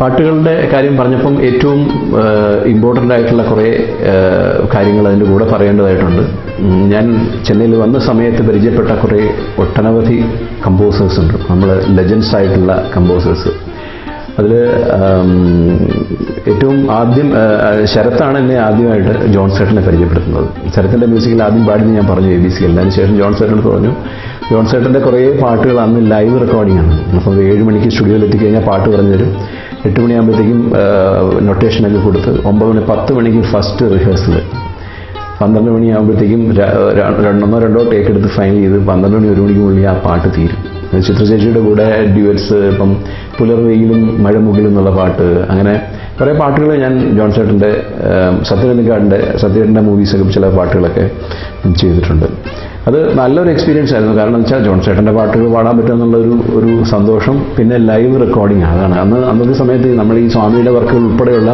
പാട്ടുകളുടെ കാര്യം പറഞ്ഞപ്പം ഏറ്റവും ഇമ്പോർട്ടന്റ് ആയിട്ടുള്ള കുറേ കാര്യങ്ങൾ അതിന്റെ കൂടെ പറയേണ്ടതായിട്ടുണ്ട്. ഞാൻ ചെന്നൈയിൽ വന്ന സമയത്ത് പരിചയപ്പെട്ട കുറേ ഒട്ടനവധി കമ്പോസേഴ്സ് ഉണ്ട്. നമ്മൾ ലെജൻസ് ആയിട്ടുള്ള കമ്പോസേഴ്സ് അതിൽ ഏറ്റവും ആദ്യം ശരത്താണ് എന്നെ ആദ്യമായിട്ട് ജോൺ സേട്ടനെ പരിചയപ്പെടുത്തുന്നത്. ശരത്തിന്റെ മ്യൂസിക്കിൽ ആദ്യം പാടിന് ഞാൻ പറഞ്ഞു എ ബി സി അതിന് ശേഷം ജോൺ സേട്ടൻ പറഞ്ഞു ജോൺ സേട്ടന്റെ കുറേ പാട്ടുകൾ അന്ന് ലൈവ് റെക്കോർഡിംഗ് ആണ്. അപ്പോൾ ഏഴ് മണിക്ക് സ്റ്റുഡിയോയിൽ എത്തിക്കഴിഞ്ഞാൽ പാട്ട് പറഞ്ഞു തരും. എട്ട് മണിയാകുമ്പോഴത്തേക്കും നൊട്ടേഷനൊക്കെ കൊടുത്ത് ഒമ്പത് മണി പത്ത് മണിക്ക് ഫസ്റ്റ് റിഹേഴ്സൽ പന്ത്രണ്ട് മണിയാകുമ്പോഴത്തേക്കും രണ്ടൊന്നോ രണ്ടോ ടേക്ക് എടുത്ത് ഫൈനൽ ചെയ്ത് പന്ത്രണ്ട് മണി ഒരു മണിക്കുള്ളിൽ ആ പാട്ട് തീരും. ചിത്രചേച്ചിയുടെ കൂടെ ഡ്യുവൽസ് ഇപ്പം പുലർവെയിലും മഴമുകിലും എന്നുള്ള പാട്ട് അങ്ങനെ കുറേ പാട്ടുകൾ ഞാൻ ജോൺ ചേട്ടന്റെ സത്യനന്ദിക്കാടിന്റെ സത്യരഞ്ജന്റെ മൂവീസൊക്കെ ചില പാട്ടുകളൊക്കെ ചെയ്തിട്ടുണ്ട്. അത് നല്ലൊരു എക്സ്പീരിയൻസ് ആയിരുന്നു. കാരണം വെച്ചാൽ ജോൺ ചേട്ടന്റെ പാട്ടുകൾ പാടാൻ പറ്റുക എന്നുള്ള ഒരു സന്തോഷം. പിന്നെ ലൈവ് റെക്കോർഡിംഗ് അതാണ്. അന്ന് അന്നത്തെ സമയത്ത് നമ്മൾ ഈ സ്വാമിയുടെ വർക്ക് ഉൾപ്പെടെയുള്ള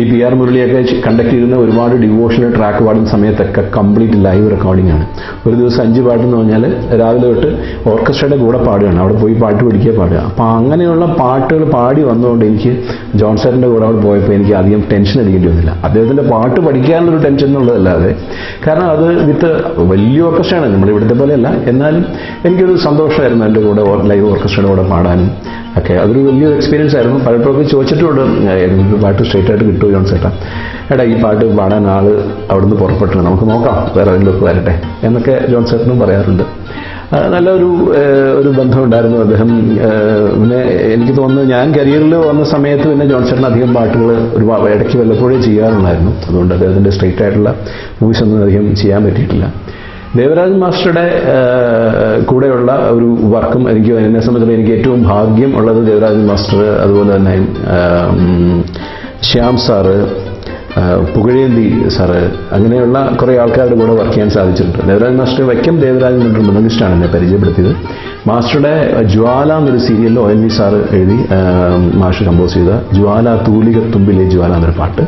ഈ പി ആർ മുരളിയൊക്കെ കണ്ടക്ട് ചെയ്യുന്ന ഒരുപാട് ഡിവോഷണൽ ട്രാക്ക് പാടുന്ന സമയത്തൊക്കെ കംപ്ലീറ്റ് ലൈവ് റെക്കോർഡിംഗ് ആണ്. ഒരു ദിവസം അഞ്ച് പാട്ടെന്ന് പറഞ്ഞാൽ രാവിലെ തൊട്ട് ഓർക്കസ്ട്രയുടെ കൂടെ പാടുകയാണ്. അവിടെ പോയി പാട്ട് പഠിക്കുക പാടുക. അപ്പോൾ അങ്ങനെയുള്ള പാട്ടുകൾ പാടി വന്നുകൊണ്ട് എനിക്ക് ജോൺ സാറിന്റെ കൂടെ അവിടെ പോയപ്പോൾ എനിക്ക് അധികം ടെൻഷൻ അടിക്കേണ്ടി വന്നില്ല. അദ്ദേഹത്തിന്റെ പാട്ട് പഠിക്കാനുള്ളൊരു ടെൻഷൻ എന്നുള്ളതല്ലാതെ. കാരണം അത് വിത്ത് വലിയ ഓർക്കസ്ട്രയാണ് നമ്മൾ ഇവിടുത്തെ പോലെയല്ല. എന്നാലും എനിക്കൊരു സന്തോഷമായിരുന്നു എന്റെ കൂടെ ലൈവ് ഓർക്കസ്ട്രയുടെ കൂടെ പാടാനും ഒക്കെ. അതൊരു വലിയൊരു എക്സ്പീരിയൻസ് ആയിരുന്നു. പലപ്പോഴൊക്കെ ചോദിച്ചിട്ടുണ്ട്. എനിക്ക് പാട്ട് സ്ട്രേറ്റ് ആയിട്ട് കിട്ടുമോ ജോൺ ചേട്ടാ എടാ ഈ പാട്ട് പാടാൻ ആൾ അവിടുന്ന് പുറപ്പെട്ടു നമുക്ക് നോക്കാം. വേറെ ആരെങ്കിലുമൊക്കെ വരട്ടെ. എന്നൊക്കെ ജോൺ ചേട്ടനും പറയാറുണ്ട്. നല്ലൊരു ഒരു ബന്ധമുണ്ടായിരുന്നു അദ്ദേഹം. പിന്നെ എനിക്ക് തോന്നുന്നു ഞാൻ കരിയറിൽ വന്ന സമയത്ത് പിന്നെ ജോൺ ചേട്ടൻ അധികം പാട്ടുകൾ ഒരു ഇടയ്ക്ക് വല്ലപ്പോഴേ ചെയ്യാറുണ്ടായിരുന്നു. അതുകൊണ്ട് അദ്ദേഹത്തിന്റെ സ്ട്രേറ്റ് ആയിട്ടുള്ള മൂവീസ് ഒന്നും അധികം ചെയ്യാൻ പറ്റിയിട്ടില്ല. ദേവരാജ് മാസ്റ്ററുടെ കൂടെയുള്ള ഒരു വർക്കും എനിക്ക് എന്നെ സംബന്ധിച്ചിടത്തോളം എനിക്ക് ഏറ്റവും ഭാഗ്യം ഉള്ളത് ദേവരാജ് മാസ്റ്റർ അതുപോലെ തന്നെ ശ്യാം സാറ് പുകഴേന്തി സാറ് അങ്ങനെയുള്ള കുറേ ആൾക്കാരുടെ കൂടെ വർക്ക് ചെയ്യാൻ സാധിച്ചിട്ടുണ്ട്. ദേവരാജ് മാസ്റ്റർ വൈക്കം ദേവരാജ് എന്നൊരു മൃദംഗിസ്റ്റാണ് എന്നെ പരിചയപ്പെടുത്തിയത്. മാസ്റ്ററുടെ ജ്വാല എന്നൊരു സീരിയലിൽ ഒ എൻ വി സാറ് എഴുതി മാഷ് കമ്പോസ് ചെയ്ത ജ്വാല തൂലിക തുമ്പിലെ ജ്വാല എന്നൊരു പാട്ട്.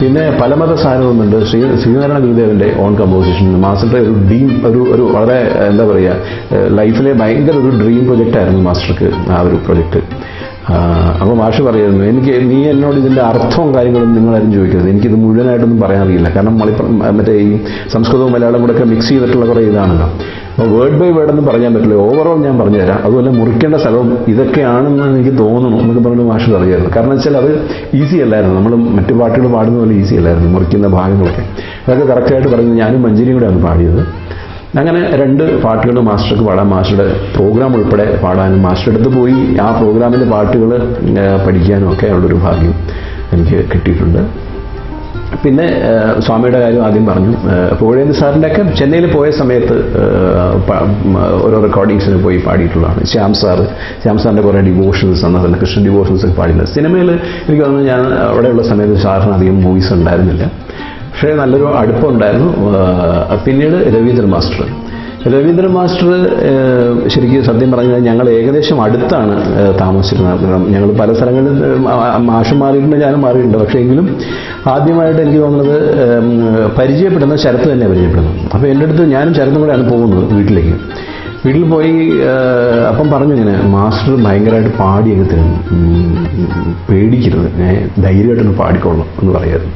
പിന്നെ പലമത സാരവുമുണ്ട് ശ്രീ ശ്രീനാരായണ ഗുരുദേവന്റെ ഓൺ കമ്പോസിഷൻ. മാസ്റ്ററുടെ ഒരു ഡ്രീം ഒരു ഒരു വളരെ എന്താ പറയുക ലൈഫിലെ ഭയങ്കര ഒരു ഡ്രീം പ്രൊജക്റ്റ് ആയിരുന്നു മാസ്റ്റർക്ക് ആ ഒരു പ്രൊജക്റ്റ് അപ്പോൾ മാഷ് പറയുന്നു എനിക്ക് നീ എന്നോട് ഇതിന്റെ അർത്ഥവും കാര്യങ്ങളും നിങ്ങളാരും ചോദിക്കരുത്. എനിക്കിത് മുഴുവനായിട്ടൊന്നും പറയാൻ അറിയില്ല കാരണം മളിപ്പുറം മറ്റേ ഈ സംസ്കൃതവും മലയാളവും കൂടെ ഒക്കെ മിക്സ് ചെയ്തിട്ടുള്ള കുറേ ഇതാണല്ലോ. അപ്പോൾ വേർഡ് ബൈ വേർഡ് ഒന്നും പറയാൻ പറ്റില്ല. ഓവറോൾ ഞാൻ പറഞ്ഞു തരാം അതുപോലെ മുറിക്കേണ്ട സ്ഥലവും ഇതൊക്കെയാണെന്ന് എനിക്ക് തോന്നുന്നു എന്നൊക്കെ പറഞ്ഞു മാഷ് അറിയായിരുന്നു കാരണം വെച്ചാൽ അത് ഈസി അല്ലായിരുന്നു. നമ്മൾ മറ്റു പാട്ടുകൾ പാടുന്ന പോലെ ഈസി അല്ലായിരുന്നു മുറിക്കുന്ന ഭാഗങ്ങളൊക്കെ. അതൊക്കെ കറക്റ്റായിട്ട് പറഞ്ഞു ഞാനും മഞ്ചേരിയും കൂടെയാണ് പാടിയത്. അങ്ങനെ രണ്ട് പാട്ടുകൾ മാസ്റ്റർക്ക് പാടാൻ മാസ്റ്ററുടെ പ്രോഗ്രാം ഉൾപ്പെടെ പാടാനും മാസ്റ്ററുടെ അടുത്ത് പോയി. ആ പ്രോഗ്രാമിന്റെ പാട്ടുകൾ പഠിക്കാനും ഒക്കെ ഉള്ളൊരു ഭാഗ്യം എനിക്ക് കിട്ടിയിട്ടുണ്ട്. പിന്നെ സ്വാമിയുടെ കാര്യം ആദ്യം പറഞ്ഞു. പോഴേന്ദ് സാറിന്റെ ഒക്കെ ചെന്നൈയിൽ പോയ സമയത്ത് ഓരോ റെക്കോർഡിങ്സിന് പോയി പാടിയിട്ടുള്ളതാണ്. ശ്യാം സാർ ശ്യാം സാറിന്റെ കുറേ ഡിവോഷൻസ് അന്നതല്ല കൃഷ്ണൻ ഡിവോഷൻസ് ഒക്കെ പാടിയിട്ടുണ്ട്. സിനിമയിൽ എനിക്ക് തോന്നുന്നു ഞാൻ അവിടെയുള്ള സമയത്ത് സാറിന് അധികം മൂവീസ് ഉണ്ടായിരുന്നില്ല. പക്ഷേ നല്ലൊരു അടുപ്പമുണ്ടായിരുന്നു പിന്നീട് രവീന്ദ്രൻ മാസ്റ്റർ. രവീന്ദ്രൻ മാസ്റ്റർ ശരിക്കും സത്യം പറഞ്ഞാൽ ഞങ്ങൾ ഏകദേശം അടുത്താണ് താമസിച്ചിരുന്നത്. ഞങ്ങൾ പല സ്ഥലങ്ങളിൽ മാഷം മാറിയിട്ടുണ്ട് ഞാനും മാറിയിട്ടുണ്ട്. പക്ഷേ എങ്കിലും ആദ്യമായിട്ട് എനിക്ക് തോന്നുന്നത് പരിചയപ്പെടുന്ന ശരത്ത് തന്നെ പരിചയപ്പെടുന്നു. അപ്പോൾ എന്റെ അടുത്ത് ഞാനും ശരത്തും കൂടെയാണ് പോകുന്നത് വീട്ടിലേക്ക്. വീട്ടിൽ പോയി അപ്പം പറഞ്ഞു ഇങ്ങനെ മാസ്റ്റർ ഭയങ്കരമായിട്ട് പാടിയൊക്കെ തരുന്നു പേടിക്കരുത്. ധൈര്യമായിട്ടൊന്ന് പാടിക്കൊള്ളണം എന്ന് പറയായിരുന്നു.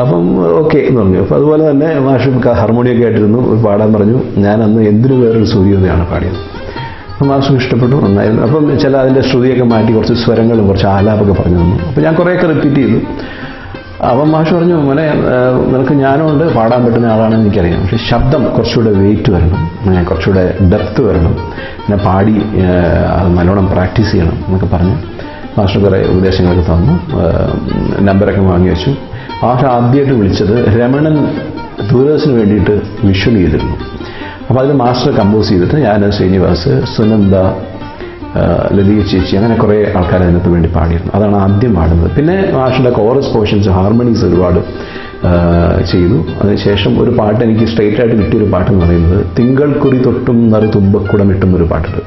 അപ്പം ഓക്കെ എന്ന് പറഞ്ഞു. അപ്പം അതുപോലെ തന്നെ മാഷ് ഹാർമോണിയൊക്കെ ആയിട്ടിരുന്നു. പാടാൻ പറഞ്ഞു. ഞാൻ അന്ന് എന്തിനു വേറൊരു സൂര്യോദയാണ് പാടിയത്. മാഷിന് ഇഷ്ടപ്പെട്ടു നന്നായിരുന്നു അപ്പം ചില അതിന്റെ ശ്രുതിയൊക്കെ മാറ്റി കുറച്ച് സ്വരങ്ങളും കുറച്ച് ആലാപൊക്കെ പറഞ്ഞു തന്നു. അപ്പോൾ ഞാൻ കുറേയൊക്കെ റിപ്പീറ്റ് ചെയ്തു. അപ്പം മാഷ് പറഞ്ഞു മോനെ നിനക്ക് ഞാനുണ്ട് പാടാൻ പറ്റുന്ന ആളാണെന്ന് എനിക്കറിയാം. പക്ഷെ ശബ്ദം കുറച്ചുകൂടെ വെയിറ്റ് വരണം. കുറച്ചുകൂടെ ഡെപ്ത് വരണം. പിന്നെ പാടി അത് നല്ലോണം പ്രാക്ടീസ് ചെയ്യണം. എന്നൊക്കെ പറഞ്ഞു മാസ്റ്റർ കുറേ ഉപദേശങ്ങളൊക്കെ തന്നു. നമ്പറൊക്കെ വാങ്ങി വെച്ചു. മാഷ് ആദ്യമായിട്ട് വിളിച്ചത് രമണൻ ദൂരദർശന് വേണ്ടിയിട്ട് വിഷ്വൽ ചെയ്തിരുന്നു. അപ്പോൾ അതിന് മാസ്റ്റർ കമ്പോസ് ചെയ്തിട്ട് ഞാൻ ശ്രീനിവാസ് സുനന്ദ ലതീ ചേച്ചി അങ്ങനെ കുറേ ആൾക്കാർ അതിനകത്ത് വേണ്ടി പാടിയിരുന്നു. അതാണ് ആദ്യം പാടുന്നത്. പിന്നെ മാഷിന്റെ കോറസ് പോർഷൻസ് ഹാർമണീസ് ഒരുപാട് ചെയ്തു. അതിനുശേഷം ഒരു പാട്ട് എനിക്ക് സ്ട്രെയിറ്റ് ആയിട്ട് കിട്ടിയൊരു പാട്ട് എന്ന് പറയുന്നത് തിങ്കൾ കുറി തൊട്ടും നറി തുമ്പക്കുടമിട്ടും ഒരു പാട്ടുണ്ട്.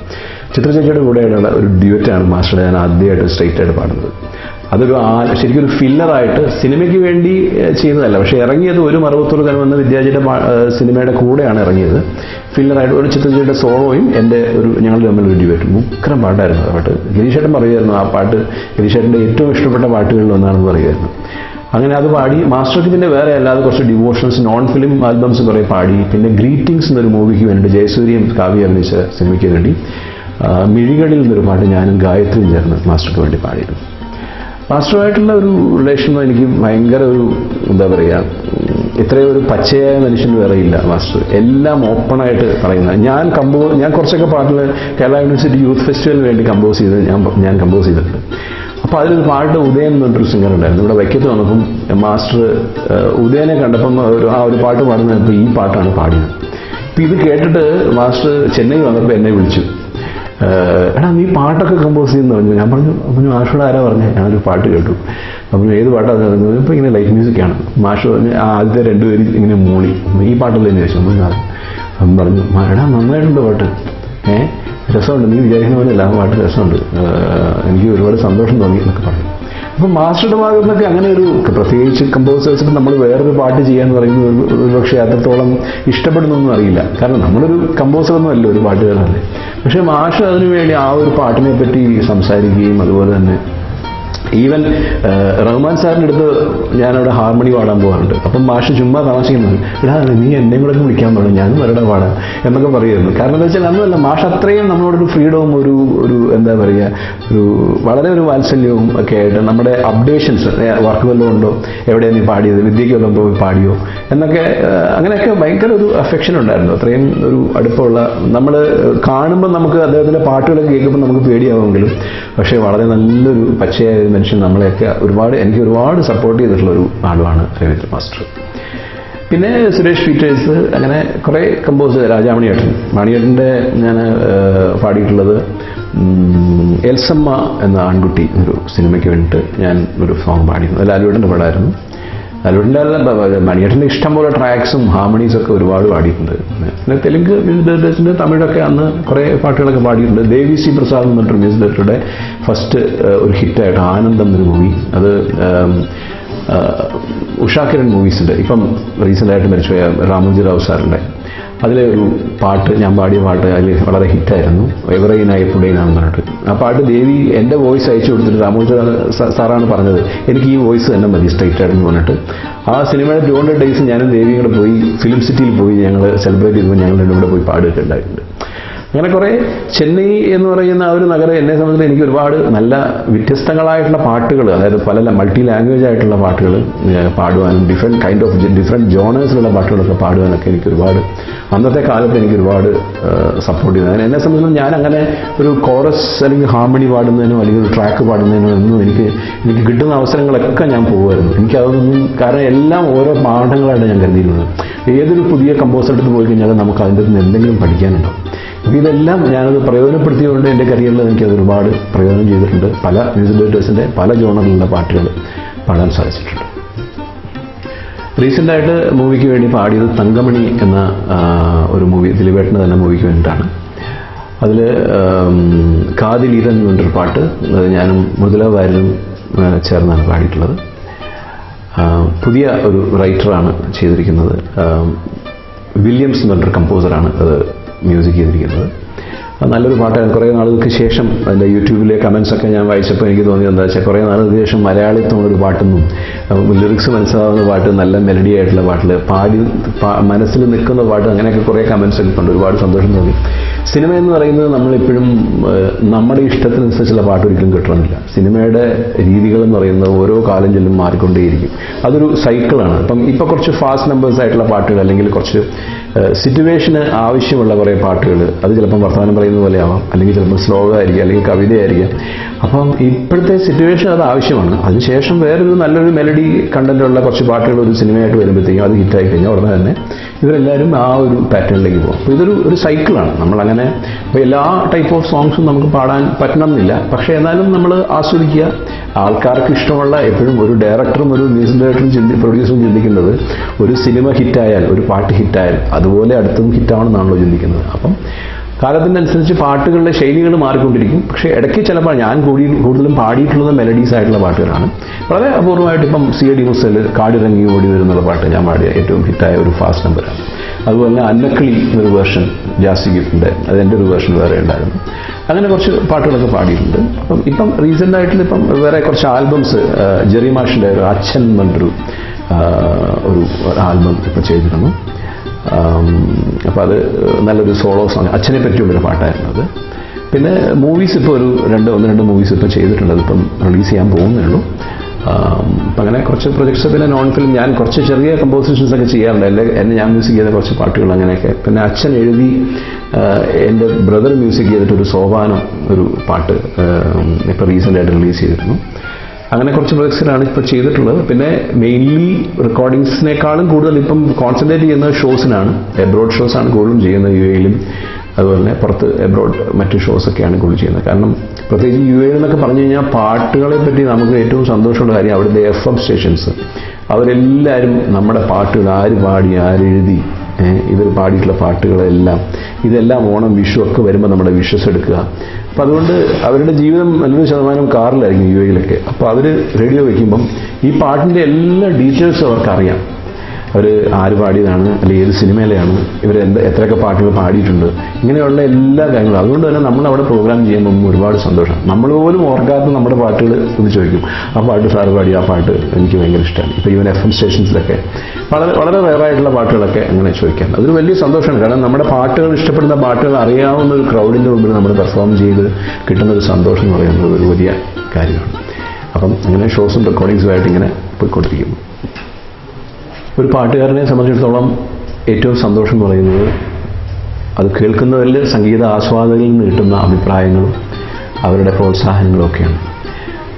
ചിത്രചേച്ചിയുടെ കൂടെയുള്ള ഒരു ഡ്യൂറ്റാണ് മാസ്റ്റർ. ഞാൻ ആദ്യമായിട്ട് സ്ട്രൈറ്റ് ആയിട്ട് പാടുന്നത്. അതൊരു ശരിക്കും ഫില്ലറായിട്ട് സിനിമയ്ക്ക് വേണ്ടി ചെയ്യുന്നതല്ല. പക്ഷേ ഇറങ്ങിയത് ഒരു മറുപത്തൂർ എന്ന വിദ്യാജിയുടെ സിനിമയുടെ കൂടെയാണ് ഇറങ്ങിയത്. ഫില്ലറായിട്ട് ഒരു ചിത്രജിയുടെ സോളോയും എന്റെ ഒരു ഞങ്ങൾ തമ്മിൽ ഒരു ഡിബേറ്റും മുക്രം പാട്ടായിരുന്നു ആ പാട്ട്. ഗിരീഷേട്ടൻ പറയുമായിരുന്നു ആ പാട്ട് ഗിരീഷേട്ടന്റെ ഏറ്റവും ഇഷ്ടപ്പെട്ട പാട്ടുകളിൽ ഒന്നാണെന്ന് പറയുമായിരുന്നു. അങ്ങനെ അത് പാടി മാസ്റ്റർക്ക് പിന്നെ വേറെ അല്ലാതെ കുറച്ച് ഡിവോഷൻസ് നോൺ ഫിലിം ആൽബംസ് കുറേ പാടി. പിന്നെ ഗ്രീറ്റിംഗ്സ് എന്നൊരു മൂവിക്ക് വേണ്ടി ജയസൂര്യയും കാവ്യ അഭിനയിച്ച സിനിമയ്ക്ക് വേണ്ടി മിഴികളിൽ നിന്നൊരു പാട്ട് ഞാനും ഗായത്രിയും ചേർന്ന് മാസ്റ്റർക്ക് വേണ്ടി പാടിയിരുന്നു. മാസ്റ്ററുമായിട്ടുള്ള ഒരു റിലേഷൻ എനിക്ക് ഭയങ്കര ഒരു എന്താ പറയുക ഇത്രയും ഒരു പച്ചയായ മനുഷ്യൻ വേറെ ഇല്ല മാസ്റ്റർ എല്ലാം ഓപ്പണായിട്ട് പറയുന്നത് ഞാൻ കമ്പോ ഞാൻ കുറച്ചൊക്കെ പാട്ടിൽ കേരള യൂണിവേഴ്സിറ്റി യൂത്ത് ഫെസ്റ്റിവലിന് വേണ്ടി കമ്പോസ് ചെയ്ത് ഞാൻ ഞാൻ കമ്പോസ് ചെയ്തിട്ടുണ്ട്. അപ്പോൾ അതിലൊരു പാട്ട് ഉദയൻ എന്ന് പറഞ്ഞൊരു സിംഗർ ഉണ്ടായിരുന്നു. ഇവിടെ വയ്ക്കത്ത് വന്നപ്പം മാസ്റ്റർ ഉദയനെ കണ്ടപ്പം ഒരു ആ ഒരു പാട്ട് പാടുന്നപ്പോൾ ഈ പാട്ടാണ് പാടിയത്. അപ്പം ഇത് കേട്ടിട്ട് മാസ്റ്റർ ചെന്നൈ വന്നപ്പോൾ എന്നെ വിളിച്ചു. എടാ നീ പാട്ടൊക്കെ കമ്പോസ് ചെയ്യുന്ന പറഞ്ഞു. ഞാൻ പറഞ്ഞു പറഞ്ഞു മാഷോട് ആരാ പറഞ്ഞു? ഞാനൊരു പാട്ട് കേട്ടു. അപ്പം ഏത് പാട്ടാണ് പറഞ്ഞത്? ഇപ്പം ഇങ്ങനെ ലൈഫ് മ്യൂസിക്കാണ് മാഷ് പറഞ്ഞ് ആദ്യത്തെ രണ്ടുപേരും ഇങ്ങനെ മൂളി. ഈ പാട്ടല്ലേ എന്ന് ചോദിച്ചു അപ്പം പറഞ്ഞു "മാ, എടാ നന്നായിട്ടുണ്ട് പാട്ട്. ഏഹ് രസമുണ്ട്. നീ വിചാരിക്കുന്ന പോലെ ആ പാട്ട് രസമുണ്ട്. എനിക്ക് ഒരുപാട് സന്തോഷം തോന്നി എന്നൊക്കെ പറഞ്ഞു. അപ്പം മാസ്റ്ററുടെ ഭാഗത്തു അങ്ങനെ ഒരു പ്രത്യേകിച്ച് കമ്പോസേഴ്സിന് നമ്മൾ വേറൊരു പാട്ട് ചെയ്യാന്ന് പറയുന്നത് ഒരു- ഒരു പക്ഷേ അത്രത്തോളം ഇഷ്ടപ്പെടുന്നൊന്നും അറിയില്ല. കാരണം നമ്മളൊരു കമ്പോസറൊന്നും അല്ല ഒരു പാട്ടുകാരനല്ലേ. പക്ഷെ മാഷ് അതിനു വേണ്ടി ആ ഒരു പാട്ടിനെ പറ്റി സംസാരിക്കുകയും അതുപോലെ തന്നെ ഈവൻ റഹ്മാൻ സാറിന്റെ അടുത്ത് ഞാനവിടെ ഹാർമണി പാടാൻ പോകാറുണ്ട് അപ്പം മാഷ് ചുമ്മാ താമസിക്കുന്നത് ഇടാ നീ എന്നെയും കൂടെ വിളിക്കാൻ പോകണം ഞാനും അവരുടെ പാടാം എന്നൊക്കെ പറയുമായിരുന്നു. കാരണം എന്താ വെച്ചാൽ അന്നല്ല മാഷ് അത്രയും നമ്മളോടൊരു ഫ്രീഡവും ഒരു ഒരു എന്താ പറയുക ഒരു വളരെ ഒരു വാത്സല്യവും ഒക്കെ ആയിട്ട് നമ്മുടെ അപ്ഡേഷൻസ് വർക്ക് വല്ലതും ഉണ്ടോ? എവിടെ നീ പാടിയത്? വിദ്യയ്ക്ക് വല്ലതും പോയി പാടിയോ? എന്നൊക്കെ അങ്ങനെയൊക്കെ ഭയങ്കര ഒരു അഫെക്ഷൻ ഉണ്ടായിരുന്നു. അത്രയും ഒരു അടുപ്പമുള്ള നമ്മൾ കാണുമ്പോൾ നമുക്ക് അദ്ദേഹത്തിന്റെ പാട്ടുകളൊക്കെ കേൾക്കുമ്പോൾ നമുക്ക് പേടിയാവുമെങ്കിലും പക്ഷേ വളരെ നല്ലൊരു പച്ചയായ ഒരു മനുഷ്യൻ നമ്മളെയൊക്കെ ഒരുപാട് എനിക്ക് ഒരുപാട് സപ്പോർട്ട് ചെയ്തിട്ടുള്ള ഒരു ആളുമാണ് രവീന്ദ്ര മാസ്റ്റർ. പിന്നെ സുരേഷ് പീറ്റേഴ്സ് അങ്ങനെ കുറേ കമ്പോസ് രാജാമണിയേട്ടൻ. മണിയേട്ടന്റെ ഞാൻ പാടിയിട്ടുള്ളത് എൽസമ്മ എന്ന ആൺകുട്ടി ഒരു സിനിമയ്ക്ക് വേണ്ടിയിട്ട് ഞാൻ ഒരു സോങ് പാടിയിരുന്നു. ലാലുവേട്ടന്റെ പാടായിരുന്നു. അല്ല മണിയേട്ടന്റെ ഇഷ്ടംപോലെ ട്രാക്സും ഹാർമണീസും ഒക്കെ ഒരുപാട് പാടിയിട്ടുണ്ട്. പിന്നെ തെലുങ്ക് മ്യൂസിക് ഡയറക്ടേഴ്സിന്റെ തമിഴൊക്കെ അന്ന് കുറേ പാട്ടുകളൊക്കെ പാടിയിട്ടുണ്ട്. ദേവി സി പ്രസാദ് എന്ന് പറഞ്ഞിട്ട് മ്യൂസിക് ഡയറക്ടറുടെ ഫസ്റ്റ് ഒരു ഹിറ്റായിട്ട് ആനന്ദം എന്നൊരു മൂവി. അത് ഉഷാ കിരൺ മൂവീസിന്റെ ഇപ്പം റീസെന്റായിട്ട് മരിച്ചുപോയ രാമോജി റാവു സാറിന്റെ. അതിലെ ഒരു പാട്ട് ഞാൻ പാടിയ പാട്ട് അതിൽ വളരെ ഹിറ്റായിരുന്നു. എവറൈനായി പുടയിനാന്ന് പറഞ്ഞിട്ട്. ആ പാട്ട് ദേവി എന്റെ വോയിസ് അയച്ചു കൊടുത്തിട്ട് രാമോജി സാറാണ് പറഞ്ഞത്. എനിക്ക് ഈ വോയിസ് തന്നെ മതി സ്ട്രൈറ്റ് ആയിട്ടെന്ന് പറഞ്ഞിട്ട്. ആ സിനിമയുടെ ടു ഹൺഡ്രഡ് ഡേയ്സ് ഞാനും ദേവിയും കൂടെ പോയി ഫിലിം സിറ്റിയിൽ പോയി ഞങ്ങൾ സെലിബ്രേറ്റ് ചെയ്തപ്പോൾ ഞങ്ങൾ രണ്ടും കൂടെ പോയി പാടുകയൊക്കെ അങ്ങനെ കുറേ ചെന്നൈ എന്ന് പറയുന്ന ആ ഒരു നഗരം എന്നെ സംബന്ധിച്ച് എനിക്ക് ഒരുപാട് നല്ല വ്യത്യസ്തങ്ങളായിട്ടുള്ള പാട്ടുകൾ അതായത് പല മൾട്ടി ലാംഗ്വേജ് ആയിട്ടുള്ള പാട്ടുകൾ പാടുവാനും ഡിഫറെന്റ് കൈൻഡ് ഓഫ് ഡിഫറെന്റ് ജോണേഴ്സിലുള്ള പാട്ടുകളൊക്കെ പാടുവാനൊക്കെ എനിക്ക് ഒരുപാട് അന്നത്തെ കാലത്ത് എനിക്ക് ഒരുപാട് സപ്പോർട്ട് ചെയ്തു. എന്നെ സംബന്ധിച്ച് ഞാൻ അങ്ങനെ ഒരു കോറസ് അല്ലെങ്കിൽ ഹാർമണി പാടുന്നതിനോ അല്ലെങ്കിൽ ഒരു ട്രാക്ക് പാടുന്നതിനോ ഒന്നും എനിക്ക് എനിക്ക് കിട്ടുന്ന അവസരങ്ങളൊക്കെ ഞാൻ പോകുമായിരുന്നു. എനിക്കതൊന്നും കാരണം എല്ലാം ഓരോ പാഠങ്ങളായിട്ട് ഞാൻ കരുതിയിരുന്നത്. ഏതൊരു പുതിയ കമ്പോസർ എടുത്ത് പോയി കഴിഞ്ഞാൽ നമുക്ക് അതിന്റെ നിന്ന് എന്തെങ്കിലും പഠിക്കാനുണ്ടാവും. അപ്പോൾ ഇതെല്ലാം ഞാനത് പ്രയോജനപ്പെടുത്തിയതുകൊണ്ട് എന്റെ കരിയറിൽ എനിക്കത് ഒരുപാട് പ്രയോജനം ചെയ്തിട്ടുണ്ട്. പല മ്യൂസിക് ഡയറക്ടേഴ്സിന്റെ പല ജോണറിലുള്ള പാട്ടുകൾ പാടാൻ സാധിച്ചിട്ടുണ്ട്. റീസെന്റായിട്ട് മൂവിക്ക് വേണ്ടി പാടിയത് തങ്കമണി എന്ന ഒരു മൂവി ദിലീപേട്ടന്റെ തന്നെ മൂവിക്ക് വേണ്ടിയിട്ടാണ്. അതിൽ കാതിലീതൻ എന്ന് പറഞ്ഞൊരു പാട്ട് അത് ഞാനും മൃദുല ചേർന്നാണ് പാടിയിട്ടുള്ളത്. പുതിയ ഒരു റൈറ്ററാണ് ചെയ്തിരിക്കുന്നത്. വില്യംസ് എന്ന് പറഞ്ഞൊരു കമ്പോസറാണ് അത് മ്യൂസിക് ചെയ്തിരിക്കുന്നത്. അത് നല്ലൊരു പാട്ടാണ്. കുറേ നാളുകൾക്ക് ശേഷം അതിന്റെ യൂട്യൂബിലെ കമൻസൊക്കെ ഞാൻ വായിച്ചപ്പോൾ എനിക്ക് തോന്നിയത് എന്താ വെച്ചാൽ കുറേ നാളുകൾക്ക് ശേഷം മലയാളിത്തമുള്ളൊരു പാട്ടൊന്നും ലിറിക്സ് മനസ്സിലാവുന്ന പാട്ട് നല്ല മെലഡി ആയിട്ടുള്ള പാട്ടിൽ പാടി മനസ്സിൽ നിൽക്കുന്ന പാട്ട് അങ്ങനെയൊക്കെ കുറേ കമൻസ് ഒക്കെ ഉണ്ട് ഒരുപാട് സന്തോഷം തോന്നി. സിനിമ എന്ന് പറയുന്നത് നമ്മളെപ്പോഴും നമ്മുടെ ഇഷ്ടത്തിനനുസരിച്ചുള്ള പാട്ട് ഒരിക്കലും കിട്ടണമെന്നില്ല. സിനിമയുടെ രീതികൾ എന്ന് പറയുന്നത് ഓരോ കാലം ചെല്ലും മാറിക്കൊണ്ടേയിരിക്കും. അതൊരു സൈക്കിളാണ് അപ്പം ഇപ്പോൾ കുറച്ച് ഫാസ്റ്റ് നമ്പേഴ്സ് ആയിട്ടുള്ള പാട്ടുകൾ അല്ലെങ്കിൽ കുറച്ച് സിറ്റുവേഷന് ആവശ്യമുള്ള കുറേ പാട്ടുകൾ അത് ചിലപ്പം വർത്തമാനം പറയുന്ന പോലെ ആവാം അല്ലെങ്കിൽ ചിലപ്പോൾ ശ്ലോകമായിരിക്കാം അല്ലെങ്കിൽ കവിതയായിരിക്കാം. അപ്പം ഇപ്പോഴത്തെ സിറ്റുവേഷൻ അത് ആവശ്യമാണ്. അതിനുശേഷം വേറൊരു നല്ലൊരു മെലഡി കണ്ടന്റുള്ള കുറച്ച് പാട്ടുകൾ ഒരു സിനിമയായിട്ട് വരുമ്പോഴത്തേക്കും അത് ഹിറ്റായി കഴിഞ്ഞാൽ ഉടനെ തന്നെ ഇവരെല്ലാവരും ആ ഒരു പാറ്റേണിലേക്ക് പോകും. അപ്പോൾ ഇതൊരു ഒരു സൈക്കിളാണ് നമ്മളങ്ങനെ ഇപ്പോൾ എല്ലാ ടൈപ്പ് ഓഫ് സോങ്സും നമുക്ക് പാടാൻ പറ്റണമെന്നില്ല. പക്ഷേ എന്നാലും നമ്മൾ ആസ്വദിക്കുക. ആൾക്കാർക്ക് ഇഷ്ടമുള്ള എപ്പോഴും ഒരു ഡയറക്ടറും ഒരു മ്യൂസിക് ഡയറക്ടറും ചിന്തി പ്രൊഡ്യൂസറും ചിന്തിക്കുന്നത് ഒരു സിനിമ ഹിറ്റായാൽ ഒരു പാട്ട് ഹിറ്റായാൽ അതുപോലെ അടുത്തും ഹിറ്റാവണമെന്നാണല്ലോ ചിന്തിക്കുന്നത്. അപ്പം കാലത്തിനനുസരിച്ച് പാട്ടുകളുടെ ശൈലികൾ മാറിക്കൊണ്ടിരിക്കും. പക്ഷേ ഇടയ്ക്ക് ചിലപ്പോൾ ഞാൻ കൂടി കൂടുതലും പാടിയിട്ടുള്ളത് മെലഡീസ് ആയിട്ടുള്ള പാട്ടുകളാണ്. വളരെ അപൂർവമായിട്ട് ഇപ്പം സി എ ഡി മുസൽ കാടിറങ്ങി ഓടി വരുന്നുള്ള പാട്ട് ഞാൻ പാടിയ ഏറ്റവും ഹിറ്റായ ഒരു ഫാസ്റ്റ് നമ്പറാണ് അതുപോലെ അന്നക്കിളി എന്നൊരു വേർഷൻ ജാസി ഗിഫ്റ്റിന്റെ അതെന്റെ ഒരു വേർഷൻ വേറെ ഉണ്ടായിരുന്നു. അങ്ങനെ കുറച്ച് പാട്ടുകളൊക്കെ പാടിയിട്ടുണ്ട്. അപ്പം ഇപ്പം റീസെന്റ് ആയിട്ട് ഇപ്പം വേറെ കുറച്ച് ആൽബംസ് ജെറി മാഷിന്റെ അച്ഛൻ എന്നൊരു ഒരു ആൽബം ഇപ്പം ചെയ്തിരുന്നു. അപ്പോൾ അത് നല്ലൊരു സോളോ സോങ് അച്ഛനെ പറ്റിയുള്ളൊരു പാട്ടായിരുന്നു അത്. പിന്നെ മൂവീസ് ഇപ്പോൾ ഒരു രണ്ട് ഒന്ന് രണ്ട് മൂവീസ് ഇപ്പോൾ ചെയ്തിട്ടുണ്ട്. അതിപ്പം റിലീസ് ചെയ്യാൻ പോകുന്നുള്ളൂ അപ്പം അങ്ങനെ കുറച്ച് പ്രൊജക്ട്സ് പിന്നെ നോൺ ഫിലിം ഞാൻ കുറച്ച് ചെറിയ കമ്പോസിഷൻസ് ഒക്കെ ചെയ്യാറുണ്ട്. അല്ലെ എന്നെ ഞാൻ മ്യൂസിക് ചെയ്ത കുറച്ച് പാട്ടുകൾ അങ്ങനെയൊക്കെ. പിന്നെ അച്ഛൻ എഴുതി എന്റെ ബ്രദർ മ്യൂസിക് ചെയ്തിട്ടൊരു സോപാനം ഒരു പാട്ട് ഇപ്പോൾ റീസെന്റായിട്ട് റിലീസ് ചെയ്തിരുന്നു. അങ്ങനെ കുറച്ച് പ്രൊജക്ട്സിലാണ് ഇപ്പോൾ ചെയ്തിട്ടുള്ളത്. പിന്നെ മെയിൻലി റെക്കോർഡിങ്സിനേക്കാളും കൂടുതൽ ഇപ്പം കോൺസെൻട്രേറ്റ് ചെയ്യുന്നത് ഷോസിനാണ് എബ്രോഡ് ഷോസ് ആണ് കൂടുതലും ചെയ്യുന്നത് യു എയിലും അതുപോലെ തന്നെ പുറത്ത് എബ്രോഡ് മറ്റ് ഷോസൊക്കെയാണ് കൂടുതൽ ചെയ്യുന്നത്. കാരണം പ്രത്യേകിച്ച് യു എ എന്നൊക്കെ പറഞ്ഞു കഴിഞ്ഞാൽ പാട്ടുകളെ പറ്റി നമുക്ക് ഏറ്റവും സന്തോഷമുള്ള കാര്യം അവിടുത്തെ എഫ് എം സ്റ്റേഷൻസ് അവരെല്ലാവരും നമ്മുടെ പാട്ടുകൾ ആര് പാടി ആരെഴുതി ഇവർ പാടിയിട്ടുള്ള പാട്ടുകളെല്ലാം ഇതെല്ലാം ഓണം വിഷു ഒക്കെ വരുമ്പോൾ നമ്മുടെ വിഷസ് എടുക്കുക. അപ്പം അതുകൊണ്ട് അവരുടെ ജീവിതം നല്ലൊരു ശതമാനം കാറിലായിരിക്കും യു എയിലൊക്കെ. അപ്പോൾ അവർ റേഡിയോ വയ്ക്കുമ്പം ഈ പാട്ടിന്റെ എല്ലാ ഡീറ്റെയിൽസും അവർക്കറിയാം അവർ ആര് പാടിയതാണ് അല്ലെങ്കിൽ ഏത് സിനിമയിലെയാണ് ഇവർ എന്ത് എത്രയൊക്കെ പാട്ടുകൾ പാടിയിട്ടുണ്ട് ഇങ്ങനെയുള്ള എല്ലാ കാര്യങ്ങളും. അതുകൊണ്ട് തന്നെ നമ്മൾ അവിടെ പ്രോഗ്രാം ചെയ്യുമ്പോൾ ഒരുപാട് സന്തോഷം. നമ്മൾ പോലും ഓർക്കാത്ത നമ്മുടെ പാട്ടുകൾ ഇത് ചോദിക്കും ആ പാട്ട് സാറ് പാടി ആ പാട്ട് എനിക്ക് ഭയങ്കര ഇഷ്ടമാണ്. ഇപ്പോൾ ഈവൻ എഫ് എം സ്റ്റേഷൻസിലൊക്കെ വളരെ വളരെ റയറായിട്ടുള്ള പാട്ടുകളൊക്കെ അങ്ങനെ ചോദിക്കാൻ അതൊരു വലിയ സന്തോഷമാണ്. കാരണം നമ്മുടെ പാട്ടുകൾ ഇഷ്ടപ്പെടുന്ന പാട്ടുകൾ അറിയാവുന്ന ഒരു ക്രൗഡിന്റെ മുമ്പിൽ നമ്മൾ പെർഫോം ചെയ്ത് കിട്ടുന്ന ഒരു സന്തോഷം എന്ന് പറയുന്നത് ഒരു വലിയ കാര്യമാണ്. അപ്പം അങ്ങനെ ഷോസും റെക്കോർഡിങ്സുമായിട്ട് ഇങ്ങനെ പോയിക്കൊണ്ടിരിക്കുന്നു. ഒരു പാട്ടുകാരനെ സംബന്ധിച്ചിടത്തോളം ഏറ്റവും സന്തോഷം പറയുന്നത് അത് കേൾക്കുന്നവരിൽ സംഗീത ആസ്വാദകരിൽ നിന്ന് കിട്ടുന്ന അഭിപ്രായങ്ങളും അവരുടെ പ്രോത്സാഹനങ്ങളും ഒക്കെയാണ്.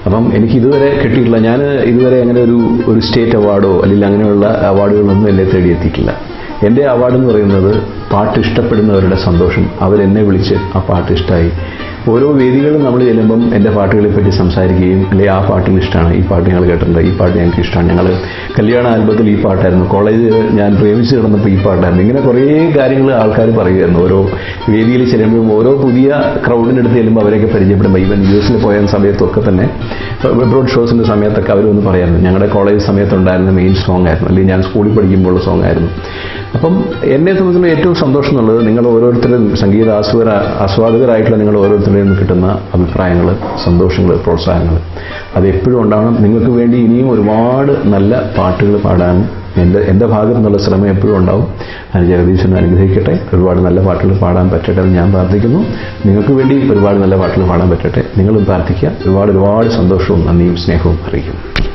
അപ്പം എനിക്ക് ഇതുവരെ കിട്ടിയിട്ടില്ല. ഞാൻ ഇതുവരെ അങ്ങനെ ഒരു ഒരു സ്റ്റേറ്റ് അവാർഡോ അല്ലെങ്കിൽ അങ്ങനെയുള്ള അവാർഡുകളൊന്നും എന്നെ തേടിയെത്തിയിട്ടില്ല എന്റെ അവാർഡ് എന്ന് പറയുന്നത് പാട്ട് ഇഷ്ടപ്പെടുന്നവരുടെ സന്തോഷം. അവരെന്നെ വിളിച്ച് ആ പാട്ട് ഇഷ്ടമായി. ഓരോ വേദികളും നമ്മൾ ചെല്ലുമ്പം എന്റെ പാട്ടുകളെ പറ്റി സംസാരിക്കുകയും അല്ലെങ്കിൽ ആ പാട്ടിന് ഇഷ്ടമാണ്. ഈ പാട്ട് ഞങ്ങൾ കേട്ടിട്ടുണ്ട്. ഈ പാട്ട് ഞങ്ങൾക്ക് ഇഷ്ടമാണ്. ഞങ്ങൾ കല്യാണ ആൽബത്തിൽ ഈ പാട്ടായിരുന്നു. കോളേജ് ഞാൻ പ്രേമിച്ച് കിടന്നപ്പോൾ ഈ പാട്ടായിരുന്നു. ഇങ്ങനെ കുറേ കാര്യങ്ങൾ ആൾക്കാർ പറയുമായിരുന്നു. ഓരോ വേദിയിൽ ചെല്ലുമ്പോഴും ഓരോ പുതിയ ക്രൗഡിനടുത്ത് ചെല്ലുമ്പോൾ അവരെയൊക്കെ പരിചയപ്പെടുമ്പോൾ ഈവൻ യു എസിൽ പോയ സമയത്തൊക്കെ തന്നെ എബ്രോഡ് ഷോസിന്റെ സമയത്തൊക്കെ അവരൊന്ന് പറയായിരുന്നു. ഞങ്ങളുടെ കോളേജ് സമയത്തുണ്ടായിരുന്ന മെയിൻ സോങ് ആയിരുന്നു. അല്ലെങ്കിൽ ഞാൻ സ്കൂളിൽ പഠിക്കുമ്പോൾ സോങ് ആയിരുന്നു. അപ്പം എന്നെ സംബന്ധിച്ചുള്ള ഏറ്റവും സന്തോഷം എന്നുള്ളത് നിങ്ങൾ ഓരോരുത്തരും സംഗീത ആസ്വാദ ആസ്വാദകരായിട്ടുള്ള നിങ്ങൾ ഓരോരുത്തരിൽ നിന്ന് കിട്ടുന്ന അഭിപ്രായങ്ങൾ സന്തോഷങ്ങൾ പ്രോത്സാഹനങ്ങൾ. അത് എപ്പോഴും ഉണ്ടാവണം. നിങ്ങൾക്ക് വേണ്ടി ഇനിയും ഒരുപാട് നല്ല പാട്ടുകൾ പാടാൻ എന്റെ എന്റെ ഭാഗത്തു നിന്നുള്ള ശ്രമം എപ്പോഴും ഉണ്ടാവും. അതിന് ജഗദീശൻ അനുഗ്രഹിക്കട്ടെ. ഒരുപാട് നല്ല പാട്ടുകൾ പാടാൻ പറ്റട്ടെ എന്ന് ഞാൻ പ്രാർത്ഥിക്കുന്നു. നിങ്ങൾക്ക് വേണ്ടി ഒരുപാട് നല്ല പാട്ടുകൾ പാടാൻ പറ്റട്ടെ. നിങ്ങളും പ്രാർത്ഥിക്കുക. ഒരുപാട് ഒരുപാട് സന്തോഷവും നന്ദിയും സ്നേഹവും അറിയിക്കുന്നു.